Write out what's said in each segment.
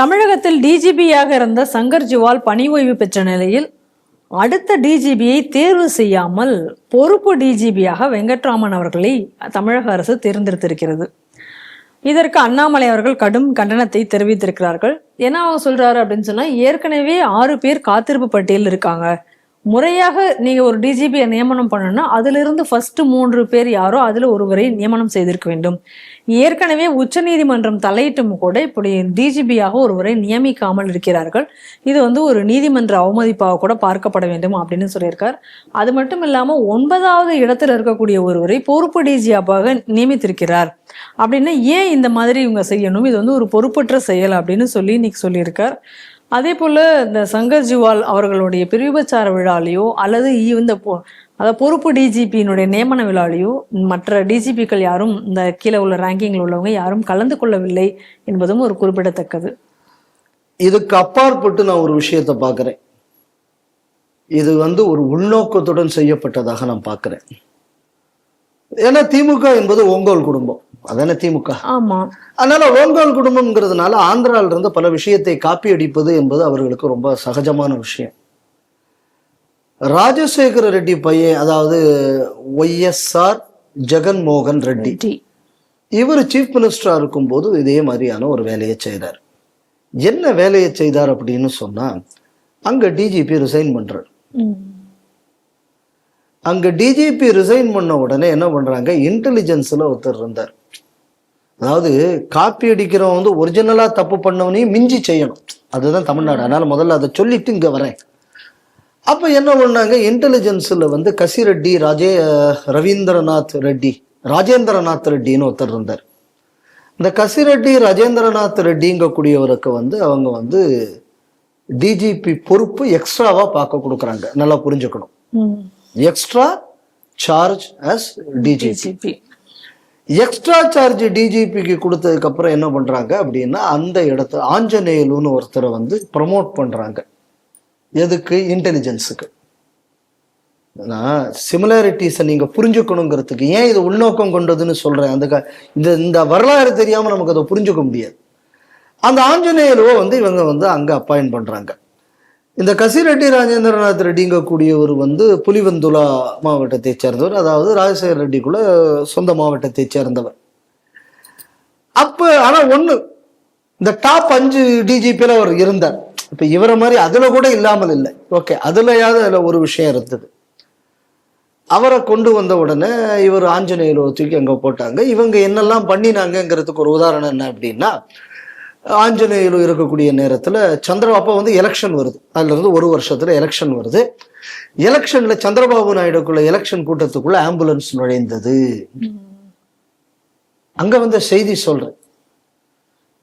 தமிழகத்தில் டிஜிபியாக இருந்த சங்கர் ஜிவால் பணி ஓய்வு பெற்ற நிலையில் அடுத்த டிஜிபியை தேர்வு செய்யாமல் பொறுப்பு டிஜிபியாக வெங்கட்ராமன் அவர்களை தமிழக அரசு தேர்ந்தெடுத்திருக்கிறது. இதற்கு அண்ணாமலை அவர்கள் கடும் கண்டனத்தை தெரிவித்திருக்கிறார்கள். என்ன அவங்க சொல்றாரு அப்படின்னு சொன்னா ஏற்கனவே ஆறு பேர் காத்திருப்பு பட்டியலில் இருக்காங்க. முறையாக நீங்கள் ஒரு டிஜிபியை நியமனம் பண்ணணும்னா அதிலிருந்து ஃபஸ்ட்டு மூன்று பேர் யாரோ அதில் ஒருவரை நியமனம் செய்திருக்க வேண்டும். ஏற்கனவே உச்சநீதிமன்றம் தலையிட்டும் கூட இப்படி டிஜிபியாக ஒருவரை நியமிக்காமல் இருக்கிறார்கள். இது வந்து ஒரு நீதிமன்ற அவமதிப்பாக கூட பார்க்கப்பட வேண்டும் அப்படின்னு சொல்லியிருக்கார். அது மட்டும் இல்லாமல் ஒன்பதாவது இடத்துல இருக்கக்கூடிய ஒருவரை பொறுப்பு டிஜியாக நியமித்திருக்கிறார். அப்படின்னு ஏன் இந்த மாதிரி இவங்க செய்யணும்? இது வந்து ஒரு பொறுப்பற்ற செயல் அப்படின்னு சொல்லி இன்னைக்கு சொல்லியிருக்கார். அதே போல் இந்த சங்கர் ஜிவால் அவர்களுடைய பிரிவுபச்சார விழாலேயோ அல்லது இந்த பொ- அதாவது பொறுப்பு டிஜிபியினுடைய நியமன விழாலேயோ மற்ற டிஜிபிக்கள் யாரும் இந்த கீழே உள்ள ரேங்கிங்கில் உள்ளவங்க யாரும் கலந்து கொள்ளவில்லை என்பதும் ஒரு குறிப்பிடத்தக்கது. இதுக்கு அப்பாற்பட்டு நான் ஒரு விஷயத்தை பார்க்குறேன். இது வந்து ஒரு உள்நோக்கத்துடன் செய்யப்பட்டதாக நான் பார்க்குறேன். ஏன்னா திமுக என்பது ஓங்கோல் குடும்பம். அதானே திமுக? ஆமா. அதனால ஓங்கோல் குடும்பம்ங்கிறதுனால ஆந்திரால இருந்து பல விஷயத்தை காப்பி அடிப்பது என்பது அவர்களுக்கு ரொம்ப சகஜமான விஷயம். ராஜசேகர ரெட்டி பையன் அதாவது ஒய்எஸ்ஆர் ஜெகன்மோகன் ரெட்டி. இவர் சீஃப் மினிஸ்டரா இருக்கும்போது இதே மாதிரியான ஒரு வேலையை செய்தார் என்ன வேலையை செய்தார் அப்படின்னு சொன்னா அங்க டிஜிபி ரிசைன் பண்றார். அங்க டிஜிபி ரிசைன் பண்ண உடனே என்ன பண்றாங்க? இன்டெலிஜென்ஸ்ல ஒருத்தர் இருந்தார். அதாவது காப்பி அடிக்கிறவன் வந்து ஒரிஜினலா தப்பு பண்ணவனையும் மிஞ்சி செய்யணும். அதுதான் தமிழ்நாடு. அதனால முதல்ல அதை சொல்லிட்டு இங்க வரேன். அப்ப என்ன பண்ணாங்க? இன்டெலிஜென்ஸ்ல வந்து கசிரெட்டி ராஜே ரவீந்திரநாத் ரெட்டி ராஜேந்திரநாத் ரெட்டின்னு ஒருத்தர் இருந்தார். இந்த கசிரெட்டி ராஜேந்திரநாத் ரெட்டிங்கக்கூடியவருக்கு வந்து அவங்க வந்து டிஜிபி பொறுப்பு எக்ஸ்ட்ராவா பார்க்க கொடுக்குறாங்க. நல்லா புரிஞ்சுக்கணும். Extra charge as DGP extra charge டிஜிபிக்கு கொடுத்ததுக்கு அப்புறம் என்ன பண்றாங்க அப்படின்னா அந்த இடத்த ஆஞ்சநேயலுன்னு ஒருத்தரை வந்து ப்ரமோட் பண்றாங்க. எதுக்கு? இன்டெலிஜென்ஸுக்கு சிமிலாரிட்டிஸை நீங்க புரிஞ்சுக்கணுங்கிறதுக்கு. ஏன் இது உள்நோக்கம் கொண்டதுன்னு சொல்றேன். அந்த க- இந்த இந்த வரலாறு தெரியாம நமக்கு அதை புரிஞ்சுக்க முடியாது. அந்த ஆஞ்சநேயலுவை வந்து இவங்க வந்து அங்க அப்பாயின்ட் பண்றாங்க. இந்த கசிரெட்டி ராஜேந்திரநாத் ரெட்டிங்கக்கூடியவர் வந்து புலிவந்துலா மாவட்டத்தை சேர்ந்தவர். அதாவது ராஜசேகர் ரெட்டிக்குள்ள சொந்த மாவட்டத்தை சேர்ந்தவர். அப்ப ஆனா ஒண்ணு இந்த டாப் அஞ்சு டிஜிபியில் அவர் இருந்தார். இப்ப இவரை மாதிரி அதுல கூட இல்லாமல் இல்லை. ஓகே அதுலயாவது அதுல ஒரு விஷயம் இருந்தது. அவரை கொண்டு வந்த உடனே இவர் ஆஞ்சநேயர் தூக்கி அங்க போட்டாங்க. இவங்க என்னெல்லாம் பண்ணினாங்கங்கிறதுக்கு ஒரு உதாரணம் என்ன அப்படின்னா ஆஞ்சநேயர் இருக்கக்கூடிய நேரத்துல சந்திர அப்போ வந்து எலெக்ஷன் வருது. அதுல இருந்து ஒரு வருஷத்துல எலெக்ஷன் வருது. எலெக்ஷன்ல சந்திரபாபு நாயுடுக்குள்ள எலெக்ஷன் கூட்டத்துக்குள்ள ஆம்புலன்ஸ் நுழைந்தது. அங்க வந்த செய்தி சொல்றேன்.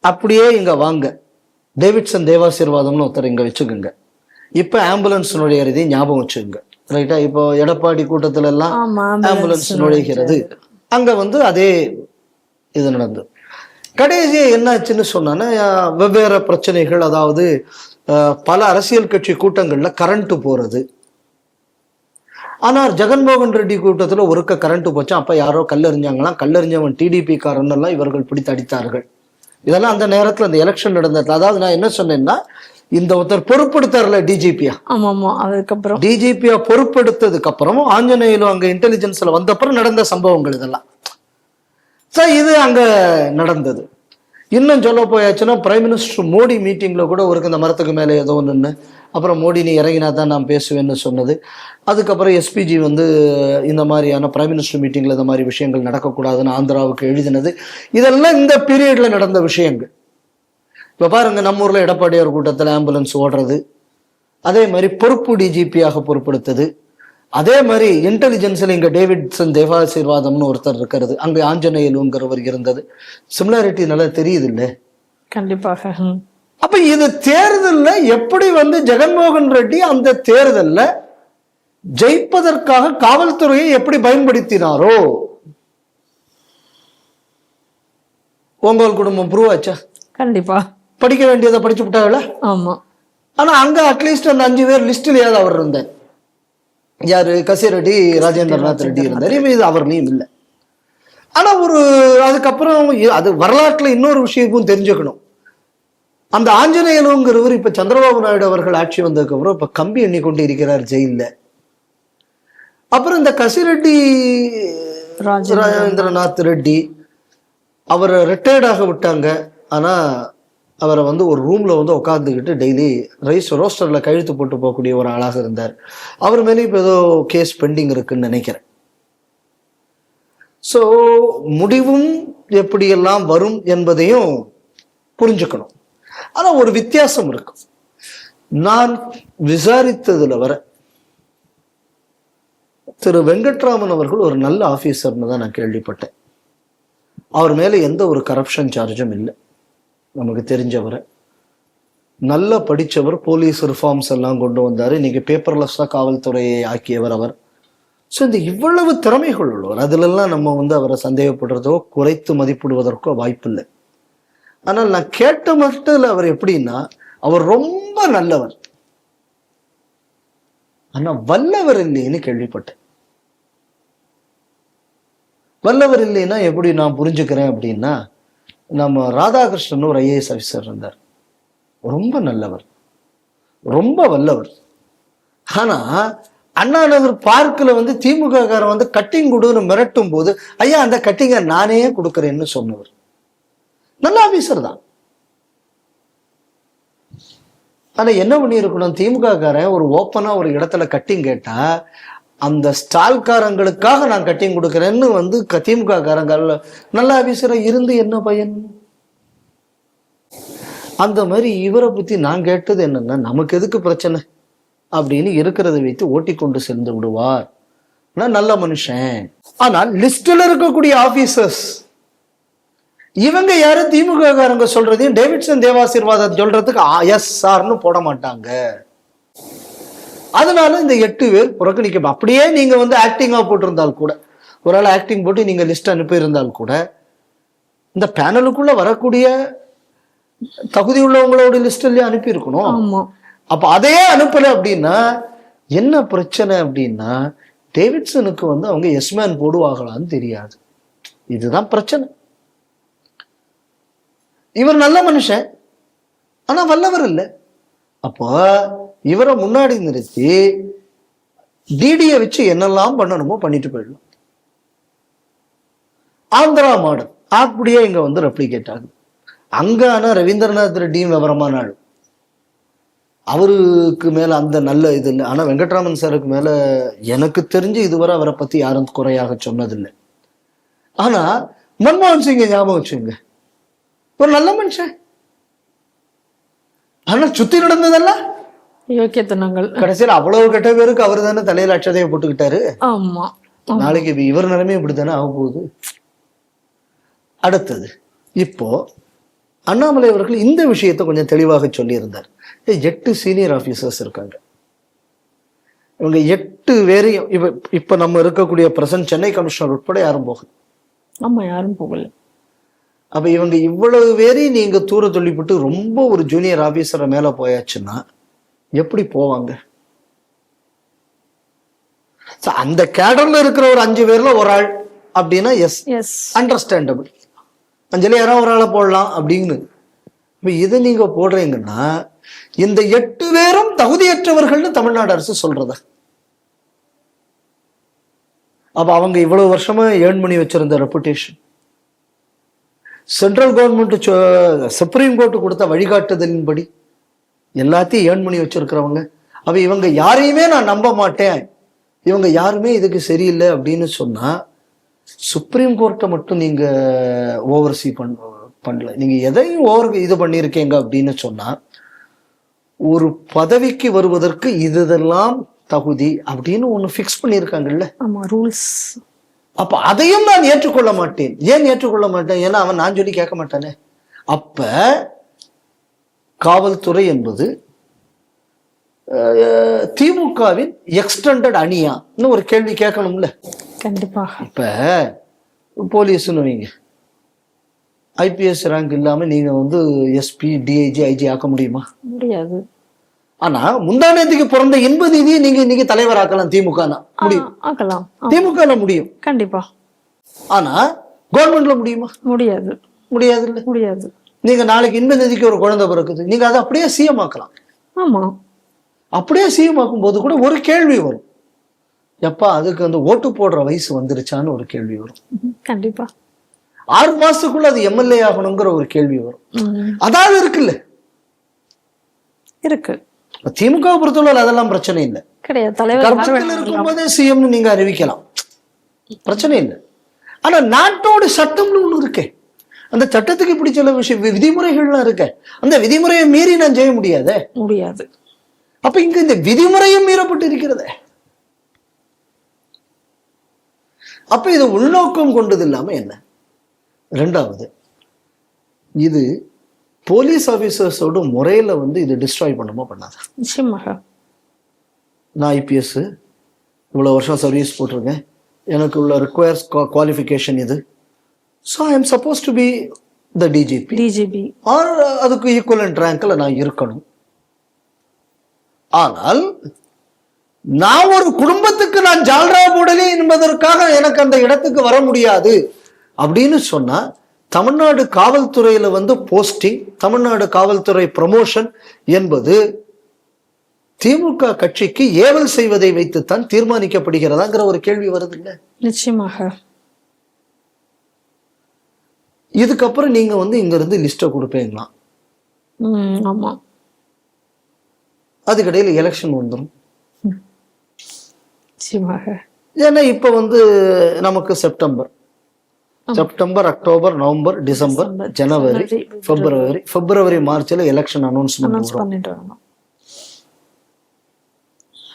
அப்படியே இங்க வாங்க. டேவிட்சன் தேவாசீர்வாதம்னு ஒருத்தர் இங்க வச்சுக்கோங்க. இப்ப ஆம்புலன்ஸ் நுழையிறதை ஞாபகம் வச்சுக்கோங்க. ரைட்டா இப்போ எடப்பாடி கூட்டத்துல எல்லாம் ஆமா ஆம்புலன்ஸ் நுழைகிறது. அங்க வந்து அதே இது நடந்தது. கடைசியா என்னாச்சுன்னு சொன்னான்னா வெவ்வேறு பிரச்சனைகள் அதாவது பல அரசியல் கட்சி கூட்டங்கள்ல கரண்ட் போறது. ஆனால் ஜெகன்மோகன் ரெட்டி கூட்டத்துல ஒருக்க கரண்ட் போச்சு. அப்ப யாரோ கல்லெறிஞ்சாங்களாம். கல்லெறிஞ்சவன் டிடிபி காரன் எல்லாம் இவர்கள் பிடித்து அடித்தார்கள். இதெல்லாம் அந்த நேரத்துல அந்த எலெக்ஷன் நடந்தது. அதாவது நான் என்ன சொன்னேன்னா இந்த ஒருத்தர் பொறுப்படுத்தார்ல டிஜிபியா ஆமா ஆமா அதுக்கப்புறம்? டிஜிபியா பொறுப்பெடுத்ததுக்கு அப்புறமும் ஆஞ்சநேயலும் அங்க இன்டெலிஜென்ஸ்ல வந்தப்புறம் நடந்த சம்பவங்கள் இதெல்லாம். ஸோ இது அங்கே நடந்தது. இன்னும் சொல்ல போயாச்சுன்னா பிரைம் மினிஸ்டர் மோடி மீட்டிங்கில் கூட ஒருக்கு இந்த மரத்துக்கு மேலே ஏதோ ஒன்று அப்புறம் மோடி நீ இறங்கினா தான் நான் பேசுவேன்னு சொன்னது. அதுக்கப்புறம் எஸ்பிஜி வந்து இந்த மாதிரியான பிரைம் மினிஸ்டர் மீட்டிங்கில் இந்த மாதிரி விஷயங்கள் நடக்கக்கூடாதுன்னு ஆந்திராவுக்கு எழுதினது. இதெல்லாம் இந்த பீரியடில் நடந்த விஷயங்கள். இப்போ பாருங்க நம்ம ஊரில் எடப்பாடியார் கூட்டத்தில் ஆம்புலன்ஸ் ஓடுறது அதே மாதிரி பொறுப்பு டிஜிபியாக பொறுப்படுத்தது. அதே மாதிரி இன்டெலிஜென்ஸ்ல இங்க டேவிட்சன் தேவாசீர்வாதம்னு ஒருத்தர் இருக்கிறது. அங்க ஆஞ்சநேயலுங்கிறவர் இருந்தது. சிமிலாரிட்டி நல்லா தெரியுது இல்ல கண்டிப்பாக. அப்ப இது தேர்தல்ல எப்படி வந்து ஜெகன்மோகன் ரெட்டி அந்த தேர்தல்ல ஜெயிப்பதற்காக காவல்துறையை எப்படி பயன்படுத்தினாரோ? உங்கள் குடும்பம் ப்ரூவ் ஆச்சா? கண்டிப்பா. படிக்க வேண்டியதை படிச்சு விட்டாங்களா? ஆமா. ஆனா அங்க அட்லீஸ்ட் அந்த அஞ்சு பேர் லிஸ்ட்லயாவது அவர் இருந்தார். யாரு? கசிரெட்டி ராஜேந்திரநாத் ரெட்டி இருந்தார். இது அவர்லையும் இல்லை. ஆனா ஒரு அதுக்கப்புறம் அது வரலாற்றுல இன்னொரு விஷயமும் தெரிஞ்சுக்கணும். அந்த ஆஞ்சநேயலுங்கிறவர் இப்ப சந்திரபாபு நாயுடு அவர்கள் ஆட்சி வந்ததுக்கு அப்புறம் இப்ப கம்பி எண்ணி கொண்டு இருக்கிறார் ஜெயில்ல. அப்புறம் இந்த கசிரெட்டி ராஜேந்திர- ராஜேந்திரநாத் ரெட்டி அவரை ரிட்டையர்டாக விட்டாங்க. ஆனா அவரை வந்து ஒரு ரூமில் வந்து உட்காந்துக்கிட்டு டெய்லி ரைஸ் ரோஸ்டரில் கழுத்து போட்டு போகக்கூடிய ஒரு ஆளாக இருந்தார். அவர் மேலே இப்போ ஏதோ கேஸ் பெண்டிங் இருக்குன்னு நினைக்கிறேன். ஸோ முடிவும் எப்படியெல்லாம் வரும் என்பதையும் புரிஞ்சுக்கணும். ஆனால் ஒரு வித்தியாசம் இருக்கும் நான் விசாரித்ததில் வர திரு வெங்கட்ராமன் அவர்கள் ஒரு நல்ல ஆஃபீஸர்னு தான் நான் கேள்விப்பட்டேன். அவர் மேலே எந்த ஒரு கரப்ஷன் சார்ஜும் இல்லை. நமக்கு தெரிஞ்சவர். நல்ல படிச்சவர் போலீஸ் ரிஃபார்ம்ஸ் எல்லாம் கொண்டு வந்தார். இன்னைக்கு பேப்பர்லெஸ்ஸாக காவல்துறையை ஆக்கியவர் அவர். ஸோ இந்த இவ்வளவு திறமைகள் உள்ளவர் அதிலெல்லாம் நம்ம வந்து அவரை சந்தேகப்படுறதோ குறைத்து மதிப்பிடுவதற்கோ வாய்ப்பில்லை. ஆனால் நான் கேட்ட மட்டும் அவர் எப்படின்னா அவர் ரொம்ப நல்லவர். ஆனால் வல்லவர் இல்லைன்னு கேள்விப்பட்டேன். வல்லவர் இல்லைன்னா எப்படி நான் புரிஞ்சுக்கிறேன் அப்படின்னா நம்ம ராதாகிருஷ்ணன் ஒரு ஐஏஎஸ் ஆஃபீஸர் இருந்தார். ரொம்ப நல்லவர். ரொம்ப வல்லவர். ஆனா அண்ணா நகர் பார்க்கில் வந்து திமுக காரன் வந்து கட்டிங் கொடுன்னு மிரட்டும் போது ஐயா அந்த கட்டிங்கை நானே கொடுக்குறேன்னு சொன்னவர். நல்ல ஆஃபீஸர் தான். ஆனா என்ன பண்ணியிருக்கணும்? திமுக காரன் ஒரு ஓப்பனா ஒரு இடத்துல கட்டிங் கேட்டா அந்த ஸ்டால்காரங்களுக்காக நான் கட்டிங் கொடுக்குறேன்னு வந்து க- திமுக காரங்கள் நல்ல ஆபீசரா இருந்து என்ன பயன்? அந்த மாதிரி இவரை பற்றி நான் கேட்டது என்னன்னா நமக்கு எதுக்கு பிரச்சனை? அப்படின்னு இருக்கிறத வைத்து ஓட்டி கொண்டு சென்று விடுவார். நான் நல்ல மனுஷன். ஆனால் லிஸ்டில் இருக்கக்கூடிய ஆபீசர்ஸ் இவங்க யாரும் திமுக காரங்க சொல்றதையும் டேவிட்சன் தேவாசீர்வாதம் சொல்றதுக்கு எஸ் சார்னு போட மாட்டாங்க. அதனால இந்த எட்டு பேர் புறக்கணிக்க அப்படியே நீங்க வந்து ஆக்டிங்கா போட்டிருந்தால் கூட ஒரு ஆள் ஆக்டிங் போட்டு நீங்க லிஸ்ட் அனுப்பியிருந்தால் கூட இந்த பேனலுக்குள்ள வரக்கூடிய தகுதி உள்ளவங்களோட லிஸ்ட்லயே அனுப்பியிருக்கணும். அப்ப அதையே அனுப்பல அப்படின்னா என்ன பிரச்சனை அப்படின்னா டேவிட்சனுக்கு வந்து அவங்க எஸ்மேன் போடுவாங்களான்னு தெரியாது. இதுதான் பிரச்சனை. இவர் நல்ல மனுஷன் ஆனா வல்லவர் இல்லை. அப்போ இவரை முன்னாடி நிறுத்தி டிடியை வச்சு என்னெல்லாம் பண்ணணுமோ பண்ணிட்டு போயிடலாம். ஆந்திரா மாடல் அப்படியே இங்க வந்து ரெப்ளிகேட் ஆகுது. அங்க ரவீந்திரநாத் ரெட்டியும் விவரமான ஆள். அவருக்கு மேல அந்த நல்ல இது இல்லை. ஆனா வெங்கட்ராமன் சாருக்கு மேல எனக்கு தெரிஞ்சு இதுவரை அவரை பத்தி யாரும் குறையாக சொன்னதில்லை. ஆனா மன்மோகன் சிங்கை ஞாபகம் வச்சுங்க ஒரு நல்ல மனுஷன். ஆனா சுத்தி நடந்ததெல்லாம் யோக்கியத்தனங்கள். கடைசியில் அவ்வளவு கெட்ட பேருக்கு அவர் தானே தலையில அட்சதையை போட்டுக்கிட்டாரு. ஆமா நாளைக்கு இப்ப இவர் நிலைமை இப்படித்தானே ஆக போகுது. அடுத்தது இப்போ அண்ணாமலை அவர்கள் இந்த விஷயத்தை கொஞ்சம் தெளிவாக சொல்லியிருந்தார். எட்டு சீனியர் ஆபீசர்ஸ் இருக்காங்க. இவங்க எட்டு பேரையும் இப்ப இப்ப நம்ம இருக்கக்கூடிய பிரசன்ட் சென்னை கமிஷனர் உட்பட யாரும் போகல. ஆமா யாரும் போகல. அப்ப இவங்க இவ்வளவு பேரையும் நீங்க தூர தள்ளிவிட்டு ரொம்ப ஒரு ஜூனியர் ஆபீசரை மேல போயாச்சுன்னா எப்படி போவாங்க? அந்த கேடர்ல இருக்கிற ஒரு அஞ்சு பேர்ல ஒரு ஆள் அப்படின்னா எஸ் எஸ் அண்டர்ஸ்டாண்டபிள் அஞ்சலி யாராவது ஒரு ஆளை போடலாம் அப்படின்னு. இப்ப இதை நீங்க போடுறீங்கன்னா இந்த எட்டு பேரும் தகுதியற்றவர்கள்னு தமிழ்நாடு அரசு சொல்றதா? அப்ப அவங்க இவ்வளவு வருஷமா ஏர்ன் பண்ணி வச்சிருந்த reputation central government supreme court கொடுத்த வழிகாட்டுதலின்படி எல்லாத்தையும் ஏர்ன் பண்ணி வச்சிருக்கிறவங்க. அப்போ இவங்க யாரையுமே நான் நம்ப மாட்டேன். இவங்க யாருமே இதுக்கு சரியில்லை அப்படின்னு சொன்னால் சுப்ரீம் கோர்ட்டை மட்டும் நீங்கள் ஓவர்சி பண்ண பண்ணல. நீங்கள் எதையும் ஓவர் இது பண்ணியிருக்கீங்க அப்படின்னு சொன்னால் ஒரு பதவிக்கு வருவதற்கு இதுதெல்லாம் தகுதி அப்படின்னு ஒன்று ஃபிக்ஸ் பண்ணியிருக்காங்கல்ல. ஆமாம் ரூல்ஸ் அப்ப அதையும் நான் ஏற்றுக்கொள்ள மாட்டேன். ஏன் ஏற்றுக்கொள்ள மாட்டேன்? ஏன்னா அவன் நான் சொல்லி கேட்க மாட்டானே. அப்ப காவல்துறை என்பது திமுகவின் எக்ஸ்டெண்டட் அணியான்னு ஒரு கேள்வி கேட்கணும்ல. கண்டிப்பாக இப்ப போலீஸ்னு வைங்க. ஐபிஎஸ் ரேங்க் இல்லாம நீங்க வந்து எஸ்பி டிஐஜி ஐஜி ஆக்க முடியுமா? முடியாது. ஆனா முந்தானத்துக்கு பிறந்த இன்ப நிதியை நீங்க இன்னைக்கு தலைவராக்கலாம் திமுக முடியும். ஆக்கலாம். திமுக முடியும். கண்டிப்பா. ஆனா கவர்மெண்ட்ல முடியுமா? முடியாது. முடியாது இல்ல முடியாது. நீங்க நாளைக்கு இன்ப நிதிக்கு ஒரு குழந்தை பிறக்குது. நீங்க அதை அப்படியே சிஎம் ஆக்கலாம். ஆமா. அப்படியே சிஎம் ஆக்கும் போது கூட ஒரு கேள்வி வரும். எப்பா அதுக்கு வந்து ஓட்டு போடுற வயசு வந்துருச்சான்னு ஒரு கேள்வி வரும். கண்டிப்பா. ஆறு மாசத்துக்குள்ள அது எம்எல்ஏ ஆகணுங்கிற ஒரு கேள்வி வரும். அதாவது இருக்குல்ல. இருக்கு. திமுக பொறுத்தவரை அதெல்லாம் பிரச்சனை இல்லை. வேணாலும் இருக்கும்போதே சிஎம்னு நீங்க அறிவிக்கலாம். பிரச்சனை இல்லை. ஆனா நாட்டோட சட்டம்னு ஒண்ணு இருக்கே. அந்த சட்டத்துக்கு இப்படி சில விஷயம் விதிமுறைகள்லாம் இருக்கே. அந்த விதிமுறையை மீறி நான் செய்ய முடியாதே? முடியாது. அப்ப இங்க இந்த விதிமுறையும் மீறப்பட்டு இருக்கிறதே. அப்ப இது உள்நோக்கம் கொண்டது இல்லாம என்ன? ரெண்டாவது இது போலீஸ் ஆபீசர்ஸோட முறையில வந்து இது டிஸ்ட்ராய் பண்ணுமா பண்ணாத? நிச்சயமாக. நான் ஐபிஎஸ் இவ்வளோ வருஷம் சர்வீஸ் போட்டிருக்கேன். எனக்கு உள்ள ரிக்வயர்ஸ் குவாலிஃபிகேஷன் இது so I am supposed to be the DGP DGP or அதுக்கு ஈக்குவலண்ட் ரேங்க்ல நான் இருக்கணும். ஆனால் நான் ஒரு குடும்பத்துக்கு நான் ஜால்ரா போடலே என்பதற்காக எனக்கு அந்த இடத்துக்கு வர முடியாது அப்படின்னு சொன்னா தமிழ்நாடு காவல்துறையில வந்து போஸ்டிங் தமிழ்நாடு காவல்துறை ப்ரமோஷன் என்பது திமுக கட்சிக்கு ஏவல் செய்வதை வைத்துத்தான் தீர்மானிக்கப்படுகிறதாங்கிற ஒரு கேள்வி வருது இல்ல நிச்சயமாக. இதுக்கப்புறம் நீங்க வந்து இங்க இருந்து லிஸ்ட்டை கொடுப்பீங்களாம் ம், ஆமா. அதுக்கிடையில எலெக்ஷன் வந்துடும் நிச்சயமாக. ஏன்னா இப்ப வந்து நமக்கு September September October November December ஜனவரி பிப்ரவரி பிப்ரவரி மார்ச்ல எலெக்ஷன் அனௌன்ஸ்மெண்ட் வரணும்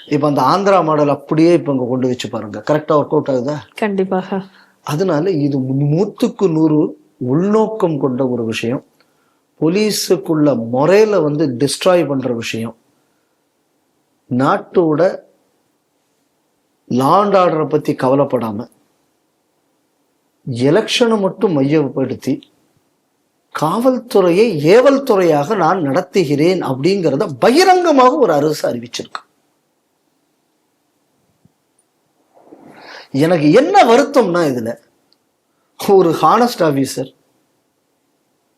இப்ப அந்த ஆந்திரா மாடல் அப்படியே இப்ப இங்க கொண்டு வச்சு பாருங்க. கரெக்டா ஒர்க் அவுட் ஆகுதா? கண்டிப்பாக. அதனால இது நூத்துக்கு நூறு உள்நோக்கம் கொண்ட ஒரு விஷயம். போலீஸுக்குள்ள முறையில வந்து டிஸ்ட்ராய் பண்ற விஷயம். நாட்டோட லாண்ட் ஆர்டரை பத்தி கவலைப்படாம எலெக்ஷனை மட்டும் மையப்படுத்தி காவல்துறையை ஏவல் துறையாக நான் நடத்துகிறேன் அப்படிங்கிறத பகிரங்கமாக ஒரு அரசு அறிவிச்சிருக்கு. எனக்கு என்ன வருத்தம்னா இதுல ஒரு ஹானஸ்ட் ஆபீசர்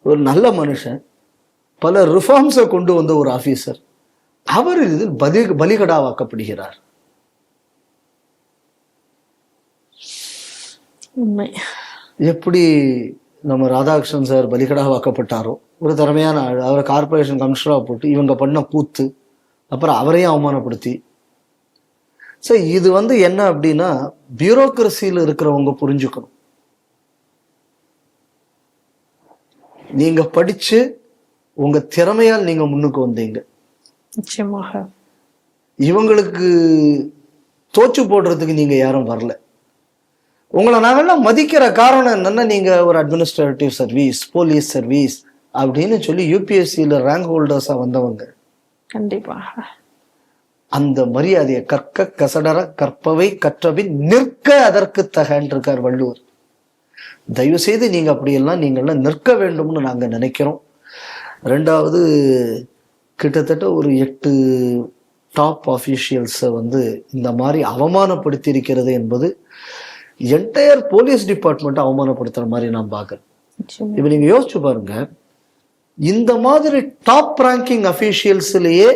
ஒரு நல்ல மனுஷன் பல ரிஃபார்ம்ஸை கொண்டு வந்த ஒரு ஆபீசர் அவர் இதில் பலி பலிகடாவாக்கப்படுகிறார். உண்மை. எப்படி நம்ம ராதாகிருஷ்ணன் சார் பலிகடாவாக்கப்பட்டாரோ ஒரு திறமையான அவரை கார்பரேஷன் கமிஷனராக போட்டு இவங்க பண்ண கூத்து அப்புறம் அவரையும் அவமானப்படுத்தி. சரி இது வந்து என்ன அப்படின்னா பியூரோக்ரஸியில் இருக்கிறவங்க புரிஞ்சுக்கணும். நீங்க படிச்சு உங்க திறமையால் நீங்க முன்னுக்கு வந்தீங்க. நிச்சயமாக. இவங்களுக்கு தோச்சு போடுறதுக்கு நீங்க யாரும் வரல. உங்களை நாங்கெல்லாம் மதிக்கிற காரணம் என்னன்னா நீங்க ஒரு அட்மினிஸ்ட்ரேட்டிவ் சர்வீஸ் போலீஸ் சர்வீஸ் அப்படின்னு சொல்லி யூபிஎஸ்சியில் ரேங்க் ஹோல்டர்ஸா வந்தவங்க. கண்டிப்பாக அந்த மரியாதையை கற்க கசடர கற்பவை கற்றபின் நிற்க அதற்கு தகன் இருக்கார் வள்ளுவர். தயவு செய்து நீங்க அப்படியெல்லாம் நீங்கள்லாம் நிற்க வேண்டும்னு நாங்க நினைக்கிறோம். ரெண்டாவது கிட்டத்தட்ட ஒரு எட்டு டாப் ஆஃபீஷியல்ஸை வந்து இந்த மாதிரி அவமானப்படுத்தி இருக்கிறது என்பது என்டையர் போலீஸ் டிபார்ட்மெண்ட் அவமானப்படுத்துற மாதிரி நான் பார்க்குறேன். இப்ப நீங்க யோசிச்சு பாருங்க. இந்த மாதிரி டாப் ரேங்கிங் அபிஷியல்ஸ்லயே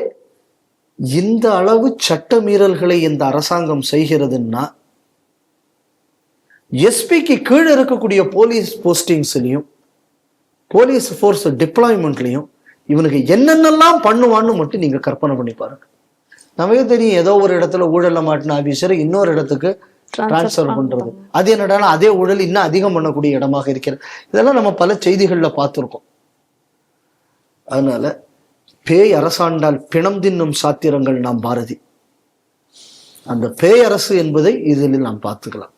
இந்த அளவு சட்ட மீறல்களை இந்த அரசாங்கம் செய்கிறதுன்னா எஸ்பிக்கு கீழே இருக்கக்கூடிய போலீஸ் போஸ்டிங்ஸ்லயும் போலீஸ் ஃபோர்ஸ் டிப்ளாய்மெண்ட்லயும் இவனுக்கு என்னென்னலாம் பண்ணுவான்னு மட்டும் நீங்க கற்பனை பண்ணி பாருங்க. நமக்கு தெரியும் ஏதோ ஒரு இடத்துல ஊழல்ல மாட்டின ஆபீசர் இன்னொரு இடத்துக்கு டிரான்ஸ்ஃபர் பண்றது. அது என்னடானா அதே ஊழல் இன்னும் அதிகம் பண்ணக்கூடிய இடமாக இருக்கிறது. இதெல்லாம் நம்ம பல செய்திகள்ல பார்த்திருக்கோம். அதனால பேய் அரசாண்டால் பிணம் தின்னும் சாத்திரங்கள் நாம் பாரதி. அந்த பேய் அரசு என்பதை இதில் நாம் பார்த்துக்கலாம்.